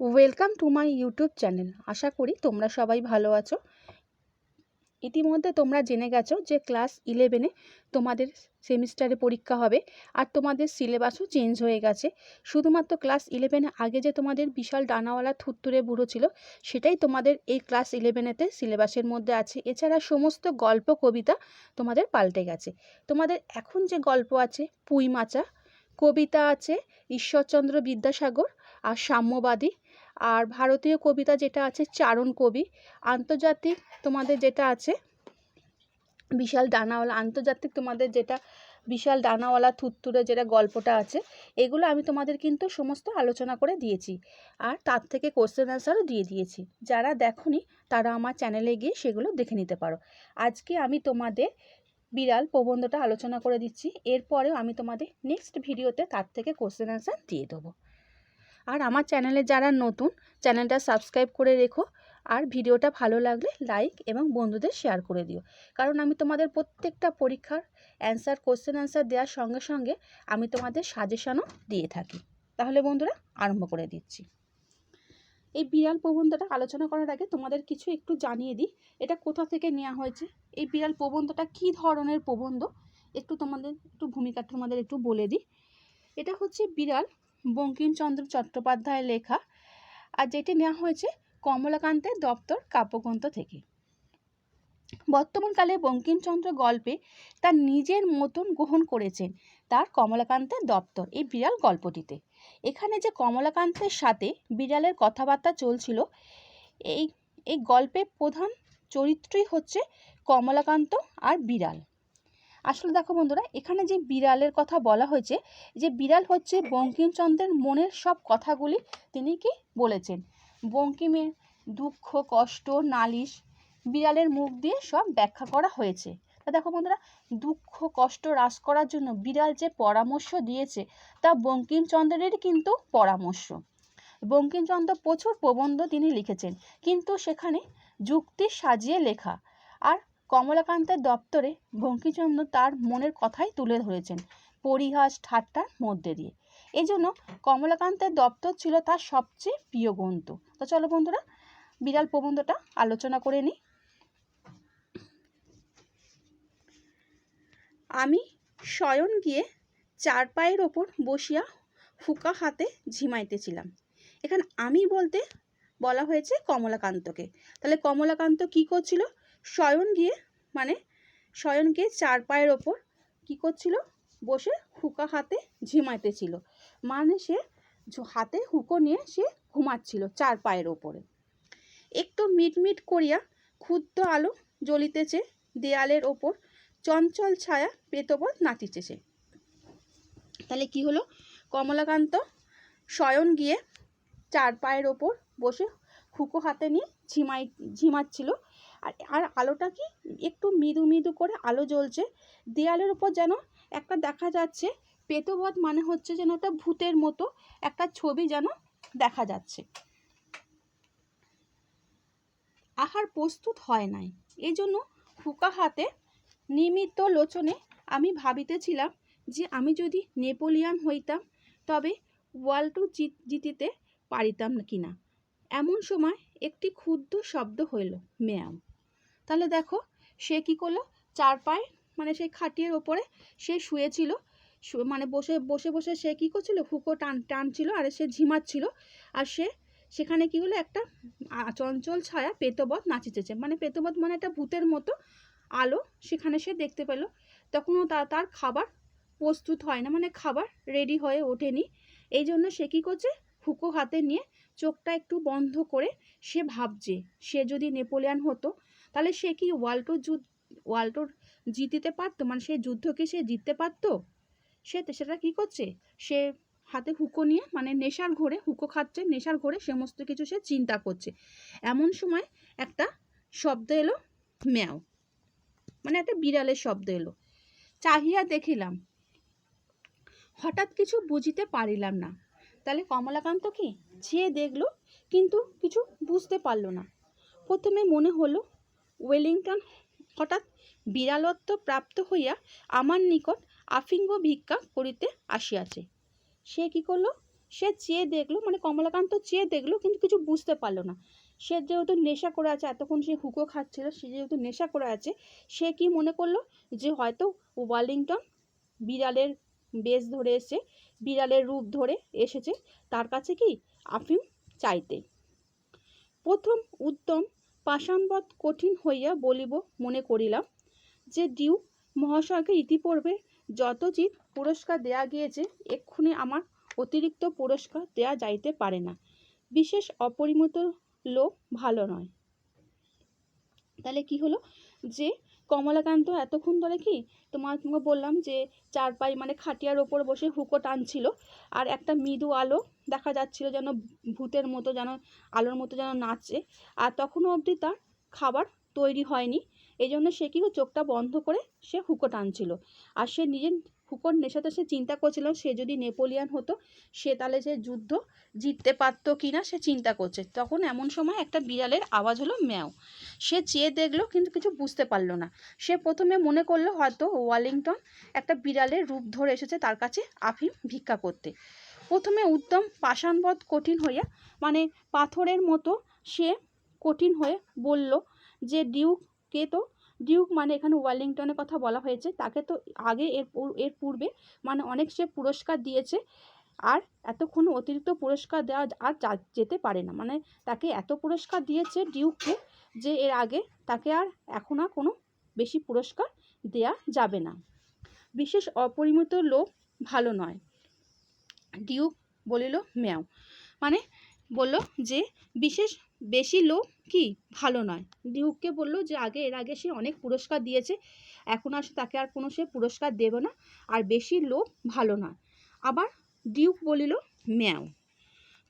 Welcome to my YouTube channel আশা করি তোমরা সবাই ভালো আছো। ইতিমধ্যে তোমরা জেনে গেছো যে ক্লাস ইলেভেনে তোমাদের সেমিস্টারে পরীক্ষা হবে আর তোমাদের সিলেবাসও চেঞ্জ হয়ে গেছে। শুধুমাত্র ক্লাস ইলেভেনে আগে যে তোমাদের বিশাল ডানাওয়ালা থুত্তুরে বুড়ো ছিল, সেটাই তোমাদের এই ক্লাস ইলেভেনেতে সিলেবাসের মধ্যে আছে। এছাড়া সমস্ত গল্প, কবিতা তোমাদের পাল্টে গেছে। তোমাদের এখন যে গল্প আছে, পুঁই মাচা, কবিতা আছে, ঈশ্বরচন্দ্র বিদ্যাসাগর আর সাম্যবাদী আর ভারতীয় কবিতা যেটা আছে, চারণ কবি, আন্তর্জাতিক তোমাদের যেটা আছে, বিশাল ডানাওয়ালা, আন্তর্জাতিক তোমাদের যেটা বিশাল ডানাওয়ালা থুত্তুরে যেটা গল্পটা আছে, এগুলো আমি তোমাদের কিন্তু সমস্ত আলোচনা করে দিয়েছি। আর তার থেকে কোশ্চেন অ্যান্সারও দিয়ে দিয়েছি। যারা দেখনি, তারা আমার চ্যানেলে গিয়ে সেগুলো দেখে নিতে পারো। আজকে আমি তোমাদের বিড়াল প্রবন্ধটা আলোচনা করে দিচ্ছি। এরপরেও আমি তোমাদের নেক্সট ভিডিওতে তার থেকে কোশ্চেন অ্যান্সার দিয়ে দেবো। আর আমার চ্যানেলে যারা নতুন, চ্যানেলটা সাবস্ক্রাইব করে রেখো। আর ভিডিওটা ভালো লাগলে লাইক এবং বন্ধুদের শেয়ার করে দিও। কারণ আমি তোমাদের প্রত্যেকটা পরীক্ষার অ্যান্সার, কোশ্চেন অ্যান্সার দেওয়ার সঙ্গে সঙ্গে আমি তোমাদের সাজেশনও দিয়ে থাকি। তাহলে বন্ধুরা, আরম্ভ করে দিচ্ছি। এই বিড়াল প্রবন্ধটা আলোচনা করার আগে তোমাদের কিছু একটু জানিয়ে দিই। এটা কোথা থেকে নেওয়া হয়েছে? এই বিড়াল প্রবন্ধটা কী ধরনের প্রবন্ধ? একটু তোমাদের, একটু ভূমিকাটা তোমাদের একটু বলে দিই। এটা হচ্ছে বিড়াল বঙ্কিমচন্দ্র চট্টোপাধ্যায়ের লেখা, আর যেটি নেওয়া হয়েছে কমলাকান্তের দপ্তর কাব্যগ্রন্থ থেকে। বর্তমানকালে বঙ্কিমচন্দ্র গল্পে তার নিজের মতন গ্রহণ করেছেন তার কমলাকান্তের দপ্তর, এই বিড়াল গল্পটিতে। এখানে যে কমলাকান্তের সাথে বিড়ালের কথাবার্তা চলছিল, এই এই গল্পের প্রধান চরিত্রই হচ্ছে কমলাকান্ত আর বিড়াল। আসলে দেখো বন্ধুরা, এখানে যে বিড়ালের কথা বলা হয়েছে, যে বিড়াল হচ্ছে বঙ্কিমচন্দ্রের মনের সব কথাগুলি তিনি কি বলেছেন? বঙ্কিমের দুঃখ, কষ্ট, নালিশ, বিড়ালের মুখ দিয়ে সব ব্যাখ্যা করা হয়েছে। তা দেখো বন্ধুরা, দুঃখ, কষ্ট হ্রাস করার জন্য বিড়াল যে পরামর্শ দিয়েছে, তা বঙ্কিমচন্দ্রের কিন্তু পরামর্শ। বঙ্কিমচন্দ্র প্রচুর প্রবন্ধ তিনি লিখেছেন, কিন্তু সেখানে যুক্তি সাজিয়ে লেখা। আর কমলাকান্তের দপ্তরে বঙ্কিমচন্দ্র তার মনের কথাই তুলে ধরেছেন পরিহাস ঠাট্টার মধ্যে দিয়ে। এই জন্য কমলাকান্তের দপ্তর ছিল তার সবচেয়ে প্রিয় গ্রন্থ। তো চলো বন্ধুরা, বিড়াল প্রবন্ধটা আলোচনা করে নিই। আমি শয়ন গিয়ে চার পায়ের ওপর বসিয়া ফুকা হাতে ঝিমাইতেছিলাম। এখানে আমি বলতে বলা হয়েছে কমলাকান্তকে। তাহলে কমলাকান্ত কি করছিল? শয়ন গিয়ে মানে শয়ন গিয়ে চার পায়ের ওপর কি করছিল? বসে হুকা হাতে ঝিমাইতেছিল। মানে সে হাতে হুকো নিয়ে সে ঘুমাচ্ছিল চার পায়ের ওপরে। একটু মিটমিট করিয়া ক্ষুদ্র আলো জ্বলিতেছে দেয়ালের ওপর, চঞ্চল ছায়া পেতবত নাচিতেছে। তাহলে কি হলো? কমলাকান্ত শয়ন গিয়ে চার পায়ের ওপর বসে হুকো হাতে নিয়ে ঝিমাই, ঝিমাচ্ছিল। আর আর আলোটা কি একটু মৃদু মৃদু করে আলো জ্বলছে। দেয়ালের উপর যেন একটা দেখা যাচ্ছে, পেতবধ মানে হচ্ছে যেন একটা ভূতের মতো একটা ছবি যেন দেখা যাচ্ছে। আহার প্রস্তুত হয় নাই। এই জন্য হুকা হাতে নিমিত্ত লোচনে আমি ভাবিতেছিলাম যে আমি যদি নেপোলিয়ান হইতাম, তবে ওয়ার্ল্ড জিতিতে পারিতাম কিনা। এমন সময় একটি ক্ষুদ্র শব্দ হইল, ম্যাম। তাহলে দেখো, সে কি করল? চার পায়ে মানে সেই খাটিয়ার ওপরে সে শুয়েছিল। মানে বসে বসে বসে সে কী করছিল? হুকো টান, টানছিল আর সে ঝিমাচ্ছিল। আর সে সেখানে কি হলো? একটা চঞ্চল ছায়া পেতবধ নাচিতেছে। মানে পেতবধ মানে একটা ভূতের মতো আলো সেখানে সে দেখতে পেল। তখনও তার তার খাবার প্রস্তুত হয় না মানে খাবার রেডি হয়ে ওঠেনি। এই জন্য সে কী করছে? হুকো হাতে নিয়ে চোখটা একটু বন্ধ করে সে ভাবছে, সে যদি নেপোলিয়ান হতো তাহলে সে কি ওয়াল্টো যুদ্ধ, ওয়াল্টোর জিতিতে পারতো? মানে সেই যুদ্ধকে সে জিততে পারতো? সে সেটা কি করছে? সে হাতে হুকো নিয়ে মানে নেশার ঘোরে, হুকো খাচ্ছে, নেশার ঘোরে সমস্ত কিছু সে চিন্তা করছে। এমন সময় একটা শব্দ এলো, ম্যাও। মানে একটা বিড়ালের শব্দ এলো। চাহিয়া দেখিলাম, হঠাৎ কিছু বুঝিতে পারিলাম না। তাহলে কমলাকান্ত কি? চেয়ে দেখল, কিন্তু কিছু বুঝতে পারল না। প্রথমে মনে হলো ওয়েলিংটন হঠাৎ বিড়ালত্ব প্রাপ্ত হইয়া আমার নিকট আফিঙ্গ ভিক্ষা করিতে আসিয়াছে। সে কি করল? সে চেয়ে দেখল মানে কমলাকান্ত চেয়ে দেখল, কিন্তু কিছু বুঝতে পারল না। সে যেহেতু নেশা করে আছে, এতক্ষণ সে হুকো খাচ্ছিল, সে যেহেতু নেশা করে আছে, সে কি মনে করল? যে হয়তো ওয়ালিংটন বিড়ালের বেশ ধরে এসে বিড়ালের রূপ ধরে এসেছে, তার কাছে কি আফিম চাইতে? প্রথম উদ্যম পাষাণবধ কঠিন হইয়া বলিব মনে করিলাম যে ডিউ মহাশয়কে ইতিপূর্বে যতচিৎ পুরস্কার দেয়া গিয়েছে, এক্ষুনি আমার অতিরিক্ত পুরস্কার দেয়া যাইতে পারে না। বিশেষ অপরিমিত লোক ভালো নয়। তাহলে কি হলো? যে কমলাকান্ত এতক্ষণ ধরে কি তোমার তোমাকে বললাম যে চারপাই মানে খাটিয়ার ওপর বসে হুকো টানছিল আর একটা মৃদু আলো দেখা যাচ্ছিল যেন ভূতের মতো যেন, আলোর মতো যেন নাচে আর তখনও অবধি তার খাবার তৈরি হয়নি। এই জন্য সে কি চোখটা বন্ধ করে সে হুকো টানছিল। আর সে নিজের হুকোর নেশাতে সে চিন্তা করছিল, সে যদি নেপোলিয়ান হতো, সে তাহলে যে যুদ্ধ জিততে পারতো কি না সে চিন্তা করছে। তখন এমন সময় একটা বিড়ালের আওয়াজ হলো, ম্যাও। সে চেয়ে দেখল, কিন্তু কিছু বুঝতে পারল না। সে প্রথমে মনে করল, হয়তো ওয়ালিংটন একটা বিড়ালের রূপ ধরে এসেছে তার কাছে আফিম ভিক্ষা করতে। প্রথমে উদ্যম পাষাণবধ কঠিন হইয়া মানে পাথরের মতো সে কঠিন হয়ে বলল যে ডিউককে তো ডিউক মানে এখানে ওয়ালিংটনের কথা বলা হয়েছে। তাকে তো আগে এর এর পূর্বে মানে অনেক সে পুরস্কার দিয়েছে। আর এতক্ষণ অতিরিক্ত পুরস্কার দেওয়া আর যেতে পারে না। মানে তাকে এত পুরস্কার দিয়েছে ডিউককে যে এর আগে তাকে আর এখন আর কোনো বেশি পুরস্কার দেয়া যাবে না। বিশেষ অপরিমিত লোভ ভালো নয়। ডিউক বলিল, ম্যাও। মানে বলল যে, বিশেষ বেশি লোভ কি? ভালো নয়। ডিউককে বলল যে, আগে, এর আগে সে অনেক পুরস্কার দিয়েছে। এখন আর তাকে আর কোনো সে পুরস্কার দেবে না। আর বেশি লোভ ভালো নয়। আবার ডিউক বলিল, ম্যাও।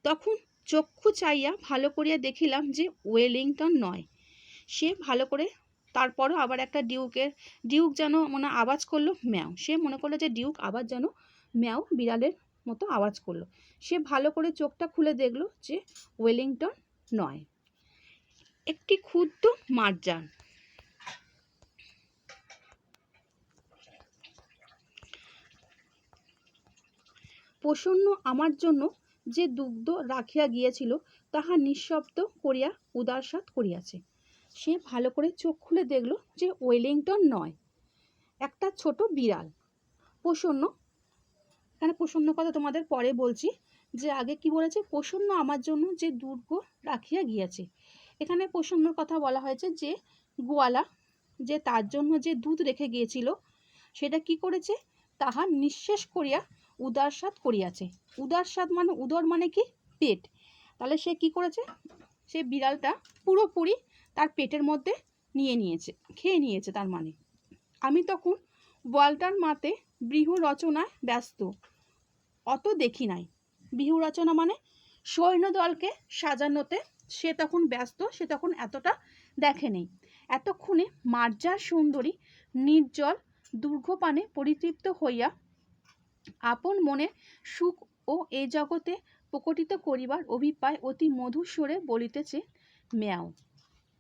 তখন চক্ষু চাইয়া ভালো করিয়া দেখিলাম যে, ওয়েলিংটন নয়। সে ভালো করে তারপরও আবার একটা ডিউকের, ডিউক যেন মানে আওয়াজ করল, ম্যাও। সে মনে করল যে, ডিউক আবার যেন ম্যাও বিড়ালের মতো আওয়াজ করল। সে ভালো করে চোখটা খুলে দেখল যে, ওয়েলিংটন নয়। একটি ক্ষুদ্র মার্জান। প্রসন্ন আমার জন্য যে দুগ্ধ রাখিয়া গিয়েছিল, তাহা নিঃশব্দ করিয়া উদারসাত করিয়াছে। সে ভালো করে চোখ খুলে দেখল যে ওয়েলিংটন নয়, একটা ছোট বিড়াল। প্রসন্ন এখানে প্রসন্ন কথা তোমাদের পরে বলছি? যে আগে কি বলেছে? প্রসন্ন আমার জন্য যে দুর্গ রাখিয়া গিয়াছে। এখানে প্রসন্নর কথা বলা হয়েছে যে গোয়ালা যে তার জন্য যে দুধ রেখে গিয়েছিল, সেটা কি করেছে? তাহা নিঃশেষ করিয়া উদারসাত করিয়াছে। উদারসাত মানে উদর মানে কি? পেট। তাহলে সে কি করেছে? সে বিড়ালটা পুরোপুরি তার পেটের মধ্যে নিয়ে নিয়েছে, খেয়ে নিয়েছে তার মানে। আমি তখন ওয়াল্টার মাতে বৃহ রচনায় ব্যস্ত, অত দেখি নাই। বিহু রচনা মানে সৈন্যদলকে সাজানোতে সে তখন ব্যস্ত, সে তখন এতটা দেখেনি। এতক্ষণে মার্জার সুন্দরী নির্জল দুর্গপানে পরিতৃপ্ত হইয়া আপন মনে সুখ ও এ জগতে প্রকটিত করিবার অভিপ্রায় অতি মধুর সুরে বলিতেছে, ম্যাও।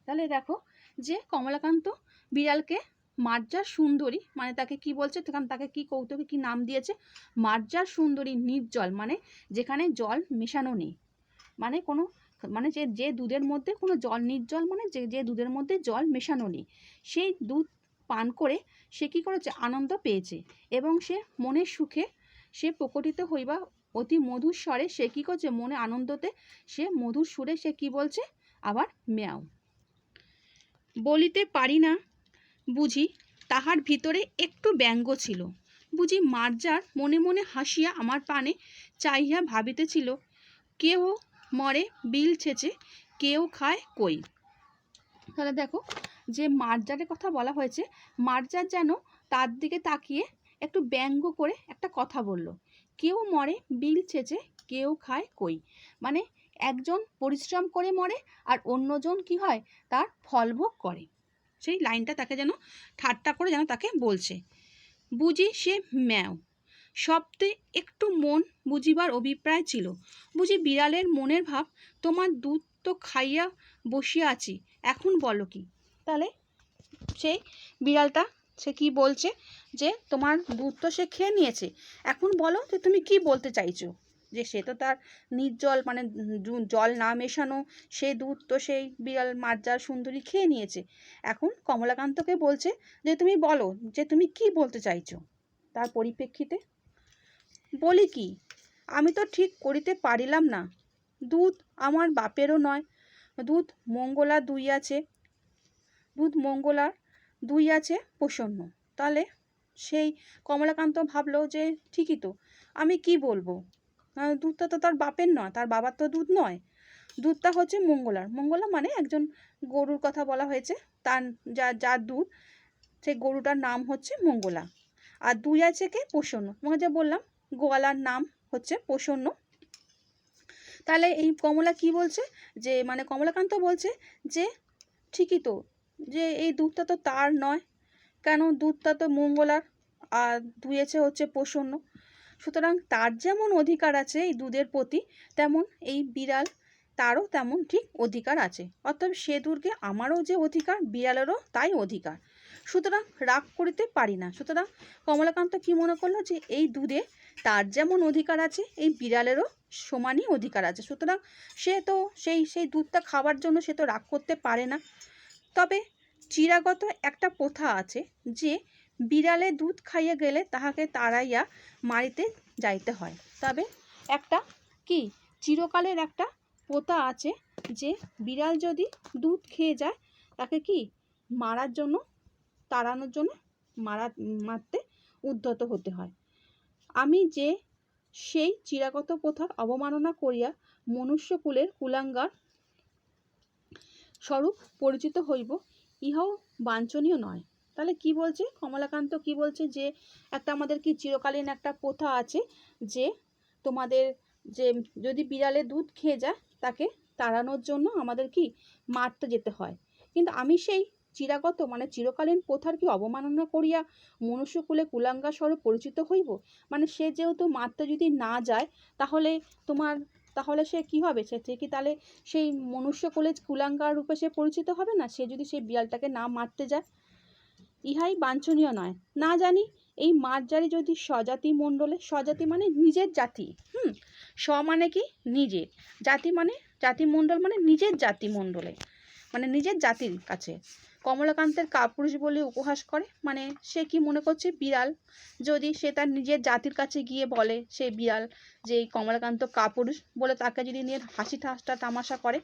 তাহলে দেখো যে কমলাকান্ত বিড়ালকে মার্জার সুন্দরী মানে তাকে কি বলছে? তাকে কি কৌতুকে কি নাম দিয়েছে? মার্জার সুন্দরী নির্জল মানে যেখানে জল মেশানো নেই। মানে কোনো মানে যে যে দুধের মধ্যে কোনো জল নির্জল মানে যে যে দুধের মধ্যে জল মেশানো নেই। সেই দুধ পান করে সে কি করেছে? আনন্দ পেয়েছে এবং সে মনের সুখে সে প্রকটিত হইবা অতি মধুর স্বরে সে কী করছে? মনে আনন্দতে সে মধুর সুরে সে কি বলছে? আবার মেয়াও। বলিতে পারি না বুঝি তাহার ভিতরে একটু ব্যঙ্গ ছিল। বুঝি মার্জার মনে মনে হাসিয়া আমার পানে চাইয়া ভাবিতেছিল কেউ মরে বিল ছেচে কেউ খায় কই? তাহলে দেখো, যে মার্জারের কথা বলা হয়েছে, মার্জার যেন তার দিকে তাকিয়ে একটু ব্যঙ্গ করে একটা কথা বলল কেউ মরে বিল ছেচে কেউ খায় কই? মানে একজন পরিশ্রম করে মরে আর অন্যজন কি হয়? তার ফলভোগ করে। সেই লাইনটা তাকে যেন ঠাট্টা করে যেন তাকে বলছে। বুঝি সে ম্যাও। শব্দে একটু মন বুঝিবার অভিপ্রায় ছিল। বুঝি বিড়ালের মনের ভাব তোমার দুধ তো খাইয়া বসিয়া আছি, এখন বলো কি? তাহলে সেই বিড়ালটা, সে কি বলছে যে তোমার দুধ তো সে খেয়ে নিয়েছে, এখন বলো যে তুমি কি বলতে চাইছো? যে সে তো তার নির্জল মানে জল না মেশানো সেই দুধ তো সেই বিড়াল মার্জার সুন্দরী খেয়ে নিয়েছে। এখন কমলাকান্তকে বলছে যে, তুমি বলো যে, তুমি কি বলতে চাইছো? তার পরিপ্রেক্ষিতে বলি কি, আমি তো ঠিক করিতে পারিলাম না। দুধ আমার বাপেরও নয়। দুধ মঙ্গলা দুই আছে। দুধ মঙ্গলার দুই আছে প্রসন্ন। তাহলে সেই কমলাকান্ত ভাবলো যে, ঠিকই তো, আমি কি বলব? দুধটা তো তার বাপের নয়, তার বাবার তো দুধ নয়। দুধটা হচ্ছে মঙ্গলার। মঙ্গলা মানে একজন গরুর কথা বলা হয়েছে, তার যা যার দুধ, সেই গরুটার নাম হচ্ছে মঙ্গলা। আর দুই আছে কে? প্রসন্ন। তোমাকে যে বললাম, গোয়ালার নাম হচ্ছে প্রসন্ন। তাহলে এই কমলা কি বলছে? যে মানে কমলাকান্ত বলছে যে, ঠিকই তো, যে এই দুধটা তো তার নয়। কেন? দুধটা তো মঙ্গলার, আর দুয়েছে হচ্ছে প্রসন্ন। সুতরাং তার যেমন অধিকার আছে এই দুধের প্রতি, তেমন এই বিড়াল তারও তেমন ঠিক অধিকার আছে। অর্থাৎ সে দুর্গে আমারও যে অধিকার, বিড়ালেরও তাই অধিকার। সুতরাং রাগ করিতে পারি না। সুতরাং কমলাকান্ত কি মনে করল যে এই দুধে তার যেমন অধিকার আছে, এই বিড়ালেরও সমানই অধিকার আছে। সুতরাং সে তো সেই সেই দুধটা খাওয়ার জন্য সে তো রাগ করতে পারে না। তবে চিরাগত একটা প্রথা আছে যে বিড়ালে দুধ খাইয়ে গেলে তাহাকে তাড়াইয়া মারিতে যাইতে হয়। তবে একটা কি, চিরকালের একটা প্রথা আছে যে বিড়াল যদি দুধ খেয়ে যায়, তাকে কি মারার জন্য, তাড়ানোর জন্য মারা, মারতে উদ্যত হতে হয়। আমি যে সেই চিরাগত প্রথার অবমাননা করিয়া মনুষ্যকুলের কুলাঙ্গার স্বরূপ পরিচিত হইব, ইহাও বাঞ্ছনীয় নয়। তাহলে কি বলছে? কমলাকান্ত কি বলছে যে, একটা আমাদের কি চিরকালীন একটা প্রথা আছে যে, তোমাদের যে, যদি বিড়ালে দুধ খেয়ে যায়, তাকে তাড়ানোর জন্য আমাদের কি মারতে যেতে হয়? কিন্তু আমি সেই চিরাগত মানে চিরকালীন প্রথার কি অবমাননা করিয়া মনুষ্যকুলে কুলাঙ্গা স্বরূপ পরিচিত হইব? মানে সে যেহেতু মারতে যদি না যায়, তাহলে তোমার, তাহলে সে কি হবে? সে কি তাহলে সেই মনুষ্যকুলে কুলাঙ্গার রূপে সে পরিচিত হবে না? সে যদি সেই বিড়ালটাকে না মারতে যায় ইহাই বাঞ্ছনীয় নয়। না জানি, এই মারজারি যদি স্বজাতি মণ্ডলে, স্বজাতি মানে নিজের জাতি। হুম স্ব মানে কি? নিজের। জাতি মানে জাতি মণ্ডল মানে নিজের জাতি মণ্ডলে মানে নিজের জাতির কাছে। কমলাকান্তের কাপুরুষ বলে উপহাস করে মানে সে কি মনে করছে? বিড়াল। যদি সে তার নিজের জাতির কাছে গিয়ে বলে, সে বিড়াল, যে এই কমলাকান্ত কাপুরুষ, বলে তাকে যদি নিয়ে হাসি ঠাসটা তামাশা করে,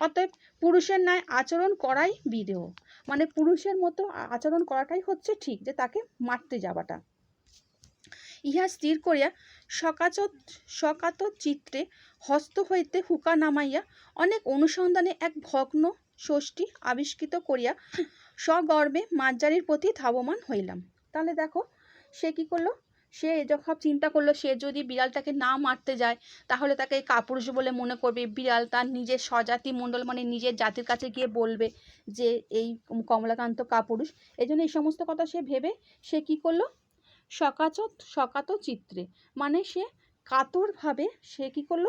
অতএব পুরুষের ন্যায় আচরণ করাই বিদেহ। মানে পুরুষের মতো আচরণ করাটাই হচ্ছে ঠিক, যে তাকে মারতে যাওয়াটা। ইহা স্থির করিয়া সকাচ সকাত চিত্রে হস্ত হইতে হুকা নামাইয়া অনেক অনুসন্ধানে এক ভগ্ন ষষ্ঠী আবিষ্কৃত করিয়া সগর্বে মাঝারির প্রতি ধাবমান হইলাম। তাহলে দেখো, সে কি করল? সে যখন চিন্তা করল সে যদি বিড়ালটাকে না মারতে যায়, তাহলে তাকে কাপুরুষ বলে মনে করবে। বিড়াল তার নিজের স্বজাতি মণ্ডল মানে নিজের জাতির কাছে গিয়ে বলবে যে, এই কমলাকান্ত কাপুরুষ। এই জন্য এই সমস্ত কথা সে ভেবে সে কি করল? সকাচ সকাত চিত্রে। মানে সে কাতরভাবে সে কি করল?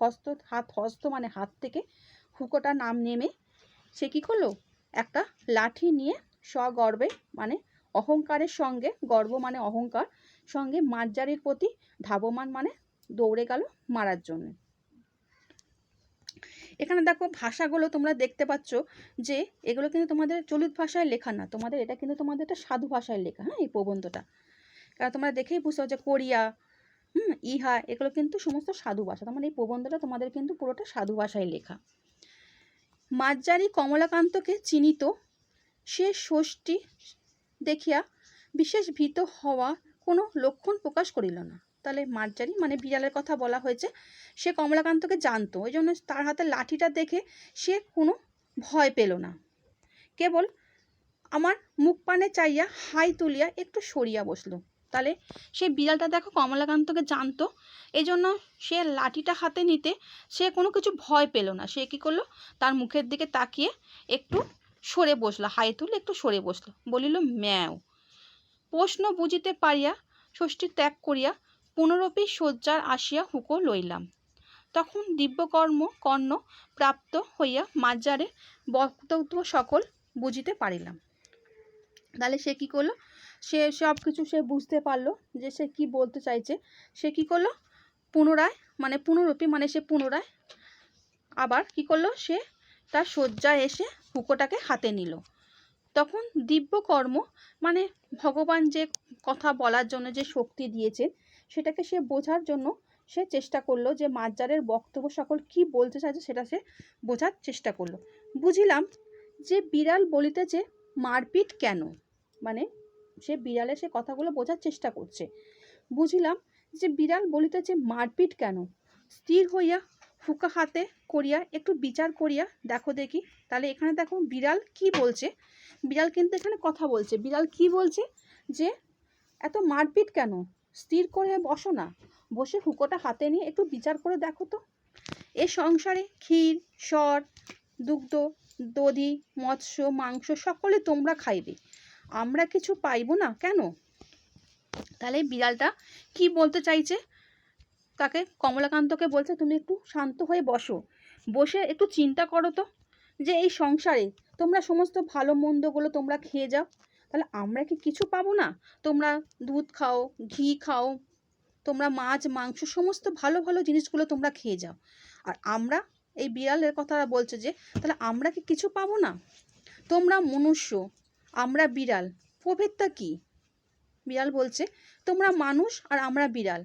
হস্ত, হাত, হস্ত মানে হাত থেকে হুকোটা নাম নেমে সে কি করল? একটা লাঠি নিয়ে সগর্বে মানে অহংকারের সঙ্গে, গর্ব মানে অহংকার সঙ্গে মার্জারির প্রতি ধাবমান মানে দৌড়ে গেল মারার জন্য। এখানে দেখো ভাষাগুলো তোমরা দেখতে পাচ্ছ যে এগুলো কিন্তু তোমাদের চলিত ভাষায় লেখা না, তোমাদের এটা কিন্তু তোমাদের একটা সাধু ভাষায় লেখা হ্যাঁ এই প্রবন্ধটা। কারণ তোমরা দেখেই বুঝতে পারছ কোরিয়া, হুম, ইহা, এগুলো কিন্তু সমস্ত সাধু ভাষা তোমার এই প্রবন্ধটা তোমাদের কিন্তু পুরোটা সাধু ভাষায় লেখা। মাজ্জারি কমলাকান্তকে চিনিত সে ষষ্ঠী দেখিয়া বিশেষ ভীত হওয়া কোনো লক্ষণ প্রকাশ করিল না। তাহলে মার্জারি মানে বিড়ালের কথা বলা হয়েছে, সে কমলাকান্তকে জানতো ওই জন্য তার হাতে লাঠিটা দেখে সে কোনো ভয় পেল না। কেবল আমার মুখ পানে চাইয়া হাই তুলিয়া একটু সরিয়া বসল। তাহলে সে বিড়ালটা দেখো কমলাকান্তকে জানতো এই জন্য সে লাঠিটা হাতে নিতে সে কোনো কিছু ভয় পেল না। সে কী করল? তার মুখের দিকে তাকিয়ে একটু সরে বসল, হাই তুলে একটু সরে বসল, বলিল, ম্যাও। প্রশ্ন বুঝিতে পারিয়া ষষ্ঠী ত্যাগ করিয়া পুনরপি শয্যার আসিয়া হুকো লইলাম। তখন দিব্যকর্ম কর্ণ প্রাপ্ত হইয়া মাজ্জারে বক্তব্য সকল বুঝিতে পারিলাম। তাহলে সে কি করল? সে সব কিছু সে বুঝতে পারল যে সে কি বলতে চাইছে। সে কি করল? পুনরায় মানে পুনরূপী মানে সে পুনরায় আবার কি করল? সে তার শয্যায় এসে হুকোটাকে হাতে নিল। তখন দিব্যকর্ম মানে ভগবান যে কথা বলার জন্য যে শক্তি দিয়েছেন, সেটাকে সে বোঝার জন্য সে চেষ্টা করল যে মাজ্জারের বক্তব্য সকল কি বলতে চাইছে সেটা সে বোঝার চেষ্টা করল। বুঝিলাম যে বিড়াল বলিতেছে, মারপিট কেন? মানে সে বিড়ালে সে কথাগুলো বোঝার চেষ্টা করছে। বুঝিলাম যে বিড়াল বলিতেছে, মারপিট কেন? স্থির হইয়া ফুকা হাতে করিয়া, একটু বিচার করিয়া দেখো দেখি। তাহলে এখানে দেখো বিড়াল কি বলছে? বিড়াল কিন্তু এখানে কথা বলছে। বিড়াল কি বলছে? যে এত মারপিট কেন? স্থির করে বসো না। বসে হুকোটা হাতে নিয়ে একটু বিচার করে দেখো তো। এ সংসারে ক্ষীর, সর, দুগ্ধ, দধি, মৎস্য, মাংস সকলে তোমরা খাইবে। আমরা কিছু পাইবো না কেন? তাহলে বিড়ালটা কি বলতে চাইছে? তাকে কমলাকান্তকে বলছে, তুমি একটু শান্ত হয়ে বসো। বসে একটু চিন্তা করো তো যে এই সংসারে তোমরা সমস্ত ভালো মন্দগুলো তোমরা খেয়ে যাও। তাহলে আমরা কি কিছু পাবো না? তোমরা দুধ খাও, ঘি খাও, তোমরা মাছ, মাংস, সমস্ত ভালো ভালো জিনিসগুলো তোমরা খেয়ে যাও। আর আমরা, এই বিড়ালের কথা বলছে যে, তাহলে আমরা কি কিছু পাবো না? তোমরা মনুষ্য, আমরা বিড়াল, প্রভেদটা কি? বিড়াল বলছে, তোমরা মানুষ আর আমরা বিড়াল।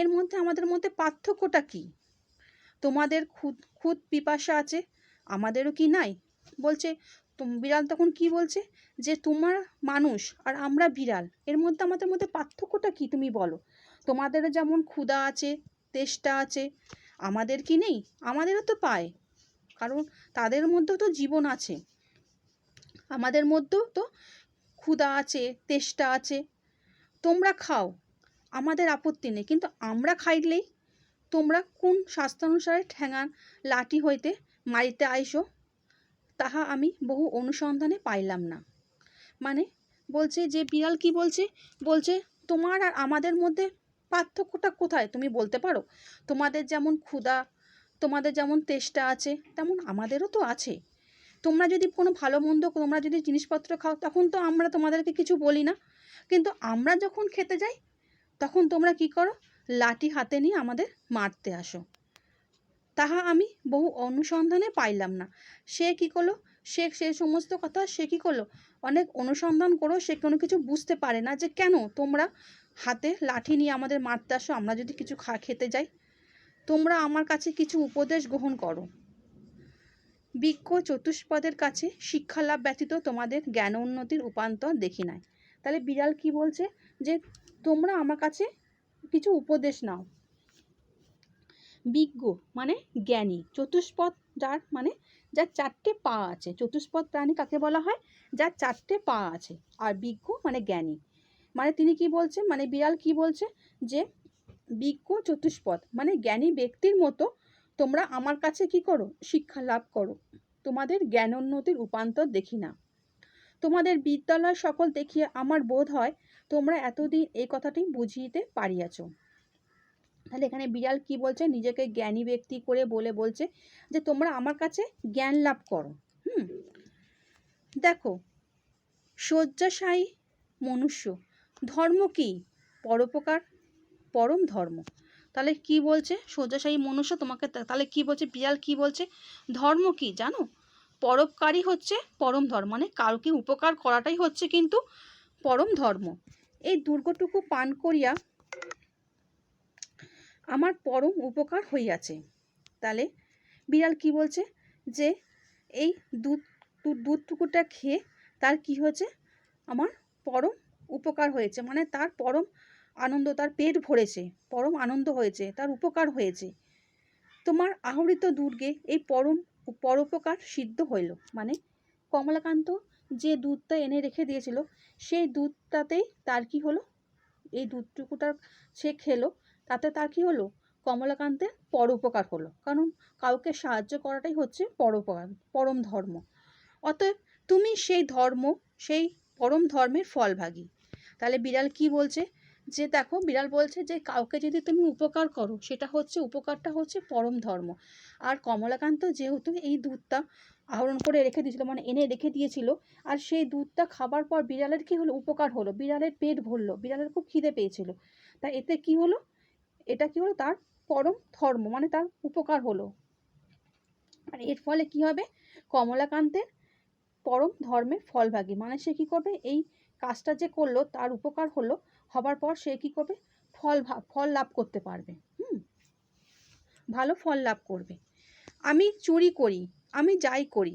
এর মধ্যে আমাদের মধ্যে পার্থক্যটা কি? তোমাদের খুদ খুদ পিপাসা আছে, আমাদেরও কি নাই? বলছে বিড়াল তখন কি বলছে? যে তোমার মানুষ আর আমরা বিড়াল, এর মধ্যে আমাদের মধ্যে পার্থক্যটা কি তুমি বলো? তোমাদেরও যেমন ক্ষুদা আছে, তেষ্টা আছে, আমাদের কি নেই? আমাদেরও তো পায়, কারণ তাদের মধ্যেও তো জীবন আছে। আমাদের মধ্যেও তো ক্ষুদা আছে, তেষ্টা আছে। তোমরা খাও আমাদের আপত্তি নেই। কিন্তু আমরা খাইলেই তোমরা কোন শাস্ত্রানুসারে ঠ্যাঙান লাঠি হইতে মারিতে আইসো, তাহা আমি বহু অনুসন্ধানে পাইলাম না। মানে বলছে যে বিড়াল কি বলছে? বলছে, তোমার আর আমাদের মধ্যে পার্থক্যটা কোথায়? তুমি বলতে পারো? তোমাদের যেমন ক্ষুধা, তোমাদের যেমন তেষ্টা আছে, তেমন আমাদেরও তো আছে। তোমরা যদি কোনো ভালো মন্দ, তোমরা যদি জিনিসপত্র খাও, তখন তো আমরা তোমাদেরকে কিছু বলি না। কিন্তু আমরা যখন খেতে যাই তখন তোমরা কি করো? লাঠি হাতে নিয়ে আমাদের মারতে আসো। তাহা আমি বহু অনুসন্ধানে পাইলাম না। সে কি করল? সে সে সমস্ত কথা সে কি করল? অনেক অনুসন্ধান করেও সে কোনো কিছু বুঝতে পারে না যে কেন তোমরা হাতে লাঠি নিয়ে আমাদের মারতে আসো, আমরা যদি কিছু খা, খেতে যাই। তোমরা আমার কাছে কিছু উপদেশ গ্রহণ করো। বৃক্ষ চতুষ্পদের কাছে শিক্ষালাভ ব্যতীত তোমাদের জ্ঞান উন্নতির উপান্তর দেখি নাই। তাহলে বিড়াল কি বলছে? যে তোমরা আমার কাছে কিছু উপদেশ নাও। বিজ্ঞ মানে জ্ঞানী। চতুষ্পদ যার মানে যার চারটে পা আছে। চতুষ্পদ প্রাণী কাকে বলা হয়? যার চারটে পা আছে। আর বিজ্ঞ মানে জ্ঞানী। মানে তিনি কি বলছে? মানে বিড়াল কি বলছে? যে বিজ্ঞ চতুষ্পদ মানে জ্ঞানী ব্যক্তির মতো তোমরা আমার কাছে কি করো? শিক্ষা লাভ করো। তোমাদের জ্ঞানোন্নতির রূপান্তর দেখি না। তোমাদের বিদ্যালয় সকল দেখিয়ে আমার বোধ হয় তোমরা এতদিন এই কথাটি বুঝিতে পারিয়াছ। তাহলে এখানে বিড়াল কি বলছে? নিজেকে জ্ঞানী ব্যক্তি করে বলে বলছে যে, তোমরা আমার কাছে জ্ঞান লাভ করো। হুম? দেখো, শয্যাশায়ী মনুষ্য, ধর্ম কি? পরোপকার, পরম ধর্ম। তাহলে কি বলছে? শয্যাশায়ী মনুষ্য তোমাকে তাহলে কি বলছে? বিড়াল কি বলছে? ধর্ম কি? জানো? পরোপকারই হচ্ছে পরম ধর্ম। মানে কাউকে উপকার করাটাই হচ্ছে কিন্তু পরম ধর্ম। এই দুর্গটুকু পান করিয়া আমার পরম উপকার হইয়াছে। তাহলে বিড়াল কি বলছে? যে, এই দুধ, দুধটুকুটা খেয়ে তার কি হয়েছে? আমার পরম উপকার হয়েছে। মানে তার পরম আনন্দ, তার পেট ভরেছে। পরম আনন্দ হয়েছে, তার উপকার হয়েছে। তোমার আহরিত দুর্গে এই পরম, পরোপকার সিদ্ধ হইল। মানে কমলাকান্ত যে দুধটা এনে রেখে দিয়েছিল, সেই দুধটাতেই তার কি হলো? এই দুধটুকুটা সে খেলো, তাতে তার কি হলো? কমলাকান্তের পরোপকার হলো। কারণ কাউকে সাহায্য করাটাই হচ্ছে পরোপকার, পরম ধর্ম। অতএব তুমি সেই ধর্ম, সেই পরম ধর্মের ফলভাগী। তাহলে বিড়াল কি বলছে? যে দেখো বিড়াল বলছে যে, কাউকে যদি তুমি উপকার করো, সেটা হচ্ছে, উপকারটা হচ্ছে পরম ধর্ম। আর কমলাকান্ত যেহেতু এই দুধটা আহরণ করে রেখে দিয়েছিল মানে এনে রেখে দিয়েছিল, আর সেই দুধটা খাবার পর বিড়ালের কি হলো? উপকার হলো। বিড়ালের পেট ভরলো, বিড়ালের খুব খিদে পেয়েছিল। তা এতে কি হলো? এটা কি হলো? তার পরম ধর্ম মানে তার উপকার হলো। আর এর ফলে কি হবে? কমলাকান্তের পরম ধর্মের ফলভাগী। মানে সে কি করবে? এই কাজটা যে করল, তার উপকার হলো হবার পর সে কি করবে? ফল ফল লাভ করতে পারবে। হুম? ভালো ফল লাভ করবে। আমি চুরি করি, আমি যাই করি,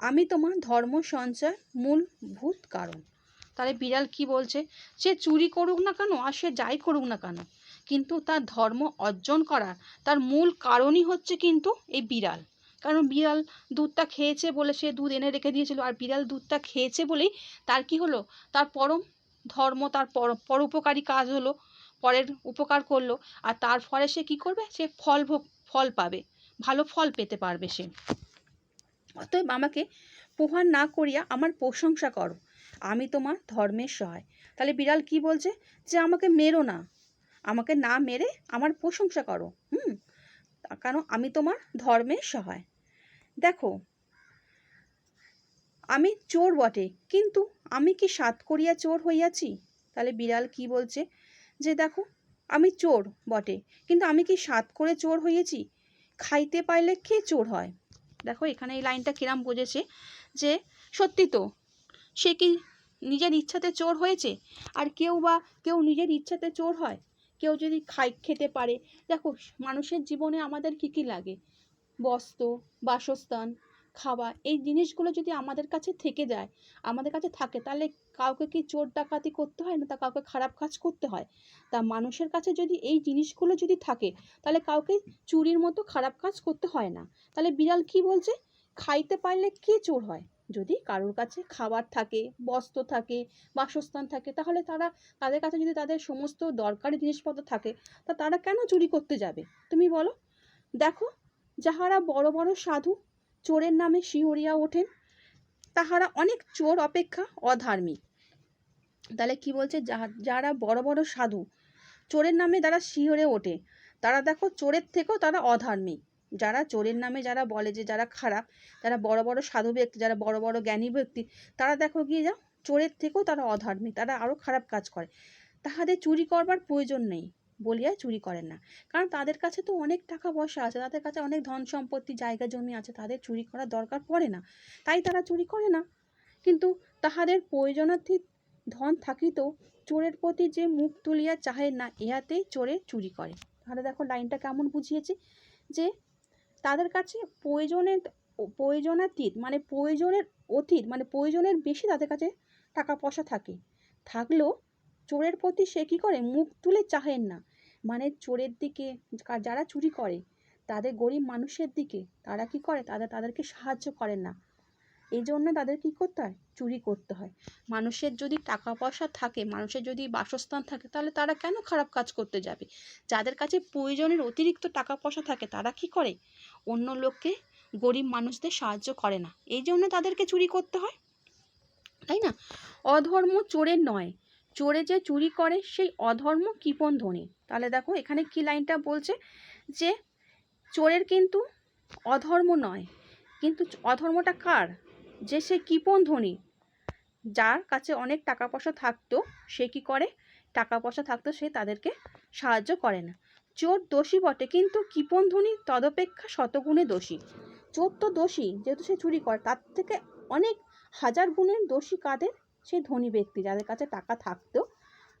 আমি তোমার ধর্ম সঞ্চয় মূলভূত কারণ। তাহলে বিড়াল কি বলছে? সে চুরি করুক না কেন? আর সে যাই করুক না কেন? কিন্তু তার ধর্ম অর্জন করার তার মূল কারণই হচ্ছে কিন্তু এই বিড়াল। কারণ বিড়াল দুধটা খেয়েছে বলে সে দুধ এনে রেখে দিয়েছিল। আর বিড়াল দুধটা খেয়েছে বলেই তার কি হলো? তার পরম ধর্ম তার পর, পরোপকারী কাজ হলো, পরের উপকার করল, আর তার ফলে সে কি করবে? সে ফল ভোগ, ফল পাবে, ভালো ফল পেতে পারবে সে। অতএব আমাকে প্রহার না করিয়া আমার প্রশংসা করো, আমি তোমার ধর্মের সহায়। তাহলে বিড়াল কি বলছে? যে আমাকে মেরো না, আমাকে না মেরে আমার প্রশংসা করো, হুম? কারণ আমি তোমার ধর্মের সহায়। দেখো, আমি চোর বটে, কিন্তু আমি কি সাত করিয়া চোর হইয়াছি? তাহলে বিড়াল কি বলছে? যে দেখো, আমি চোর বটে, কিন্তু আমি কি সাত করে চোর হইয়াছি? খাইতে পাইলে কে চোর হয়? দেখো, এখানে এই লাইনটা কিরাম বুঝেছে যে, সত্যি তো, সে কি নিজের ইচ্ছাতে চোর হয়েছে? আর কেউ বা কেউ নিজের ইচ্ছাতে চোর হয়? কেউ যদি খাই, খেতে পারে। দেখো, মানুষের জীবনে আমাদের কি কি লাগে? বস্ত্র, বাসস্থান খাবার এই জিনিসগুলো যদি আমাদের কাছে থেকে যায়, আমাদের কাছে থাকে, তাহলে কাউকে কি চোর ডাকাতি করতে হয় না তা কাউকে খারাপ কাজ করতে হয়? তা মানুষের কাছে যদি এই জিনিসগুলো যদি থাকে, তাহলে কাউকে চুরির মতো খারাপ কাজ করতে হয় না। তাহলে বিড়াল কি বলছে? খাইতে পারলে কে চোর হয়? যদি কারোর কাছে খাবার থাকে, বস্ত্র থাকে, বাসস্থান থাকে, তাহলে তারা, তাদের কাছে যদি তাদের সমস্ত দরকারি জিনিসপত্র থাকে, তা তারা কেন চুরি করতে যাবে? তুমি বলো। দেখো, যাহারা বড় বড় সাধু চোরের নামে শিহরিয়া ওঠেন। তাহারা অনেক চোর অপেক্ষা অধার্মিক। তাহলে কি বলছে? যারা বড় বড় সাধু, চোরের নামে যারা শিহরে ওঠে। তারা দেখো চোরের থেকেও তারা অধার্মিক। যারা চোরের নামে যারা বলে যে যারা খারাপ, যারা বড় বড় সাধু ব্যক্তি, যারা বড় বড় জ্ঞানী ব্যক্তি, তারা দেখো গিয়ে যাও চোরের থেকেও তারা অধার্মিক। তারা আরও খারাপ কাজ করে। তাহাদের চুরি করবার প্রয়োজন নেই। বলিয়া চুরি করেন না। কারণ তাদের কাছে তো অনেক টাকা পয়সা আছে, তাদের কাছে অনেক ধন সম্পত্তি, জায়গা জমি আছে, তাদের চুরি করার দরকার পড়ে না। তাই তারা চুরি করে না। কিন্তু তাহাদের প্রয়োজনার্থী ধন থাকিতেও চোরের প্রতি যে মুখ তুলিয়া চাহে না ইহাতেই চোরে চুরি করে। তাহলে দেখো লাইনটা কেমন বুঝিয়েছে যে তাদের কাছে প্রয়োজনের, প্রয়োজনাতীত মানে প্রয়োজনের অতীত মানে প্রয়োজনের বেশি তাদের কাছে টাকা পয়সা থাকে। থাকলেও চোরের প্রতি সে কী করে? মুখ তুলে চাহেন না। মানে চোরের দিকে যারা চুরি করে, তাদের গরিব মানুষের দিকে, তারা কি করে? তাদের, তাদেরকে সাহায্য করেন না। এই জন্য তাদের কি করতে হয়? চুরি করতে হয়। মানুষের যদি টাকা পয়সা থাকে, মানুষের যদি বাসস্থান থাকে, তাহলে তারা কেন খারাপ কাজ করতে যাবে? যাদের কাছে প্রয়োজনের অতিরিক্ত টাকা পয়সা থাকে, তারা কি করে? অন্য লোককে গরিব মানুষদের সাহায্য করে না। এই জন্য তাদেরকে চুরি করতে হয়। তাই না? অধর্ম চোরের নয়। চোরে যে চুরি করে, সেই অধর্ম কৃপণ ধনী। তাহলে দেখো এখানে কি লাইনটা বলছে? যে চোরের কিন্তু অধর্ম নয়। কিন্তু অধর্মটা কার? যে সে কৃপণ ধনী। যার কাছে অনেক টাকা পয়সা থাকতো, সে কি করে? টাকা পয়সা থাকতো, সে তাদেরকে সাহায্য করে না। চোর দোষী বটে, কিন্তু কৃপণ ধনী তদপেক্ষা শতগুণে দোষী। চোর তো দোষী, যেহেতু সে চুরি করে, তার থেকে অনেক হাজার গুণের দোষী কাদের? সেই ধনী ব্যক্তি, যাদের কাছে টাকা থাকতো,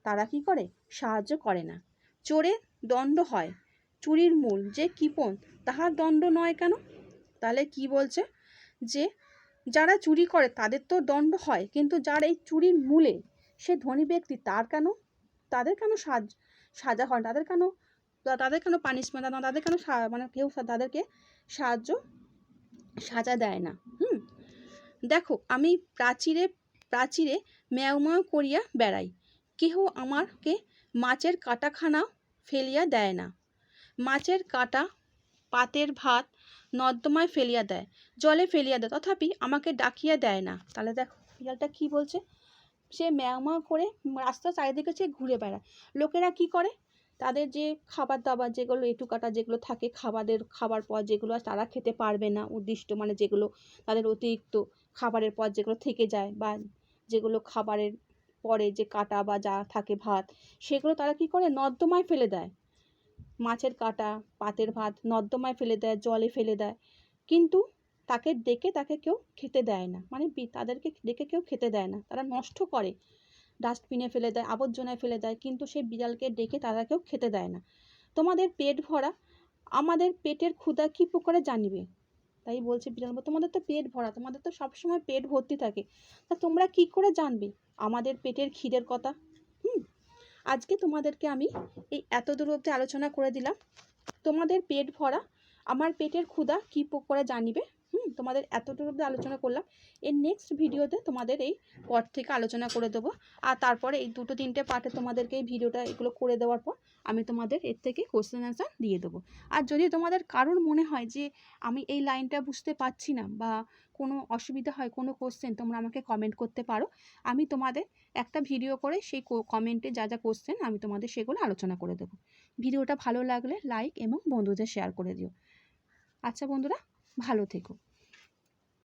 তারা কি করে? সাহায্য করে না। চোরের দণ্ড হয়। চুরির মূল যে কৃপণ তাহার দণ্ড নয় কেন? তাহলে কি বলছে? যে যারা চুরি করে, তাদের তো দণ্ড হয়, কিন্তু যার এই চুরির মূলে সে ধনী ব্যক্তি, তার কেন? তাদের কেন সাজ, সাজা হয়? তাদের কেন তাদের কেন পানিশমেন্ট না? তাদের কেন মানে কেউ তাদেরকে সাহায্য, সাজা দেয় না? হুম? দেখো, আমি প্রাচীরে প্রাচীরে ম্যাও করিয়া বেড়াই। কেহ আমাকে মাছের কাটাখানা ফেলিয়া দেয় না। মাছের কাটা, পাতের ভাত নর্দমায় ফেলিয়া দেয়, জলে ফেলিয়া দেয়, তথাপি আমাকে ডাকিয়া দেয় না। তাহলে দেখো বিড়ালটা কি বলছে? সে ম্যাও ম্যাও করে রাস্তার চারিদিকে সে ঘুরে বেড়ায়। লোকেরা কি করে? তাদের যে খাবার দাবার যেগুলো এটু কাটা যেগুলো থাকে, খাবারের, খাবার পর যেগুলো, তারা খেতে পারবে না। উদ্দিষ্ট মানে যেগুলো তাদের অতিরিক্ত খাবারের পর যেগুলো থেকে যায় বা যেগুলো খাবারের পরে যে কাটা বা যা থাকে ভাত, সেগুলো তারা কি করে? নর্দমায় ফেলে দেয়। মাছের কাঁটা, পাতের ভাত নর্দমায় ফেলে দেয়, জলে ফেলে দেয়। কিন্তু তাকে ডেকে তাকে কেউ খেতে দেয় না। মানে তাদেরকে ডেকে কেউ খেতে দেয় না। তারা নষ্ট করে। ডাস্টবিনে ফেলে দেয়, আবর্জনায় ফেলে দেয়, কিন্তু সেই বিড়ালকে ডেকে তারা কেউ খেতে দেয় না। তোমাদের পেট ভরা, আমাদের পেটের ক্ষুধা কী প্রকারে জানিবে? তাই বলছে বিড়াল, তোমাদের তো পেট ভরা, তোমাদের তো সবসময় পেট ভর্তি থাকে। তা তোমরা কি করে জানবে? আমাদের পেটের খিদের কথা। হুম, আজকে তোমাদেরকে আমি এই এত দূর অবধি আলোচনা করে দিলাম। তোমাদের পেট ভরা, আমার পেটের ক্ষুধা কী করে জানিবে? হুম, তোমাদের এতটুকু অব্দি আলোচনা করলাম। এর নেক্সট ভিডিওতে তোমাদের এই পর থেকে আলোচনা করে দেবো। আর তারপরে এই দুটো তিনটে পার্টে তোমাদেরকে এই ভিডিওটা এগুলো করে দেওয়ার পর আমি তোমাদের এর থেকে কোশ্চেন অ্যান্সার দিয়ে দেবো। আর যদি তোমাদের কারোর মনে হয় যে আমি এই লাইনটা বুঝতে পারছি না বা কোনো অসুবিধা হয়, কোনো কোশ্চেন তোমরা আমাকে কমেন্ট করতে পারো। আমি তোমাদের একটা ভিডিও করে সেই কমেন্টে যা যা কোশ্চেন আমি তোমাদের সেগুলো আলোচনা করে দেবো। ভিডিওটা ভালো লাগলে লাইক এবং বন্ধুদের শেয়ার করে দিও। আচ্ছা বন্ধুরা ভালো থেকো।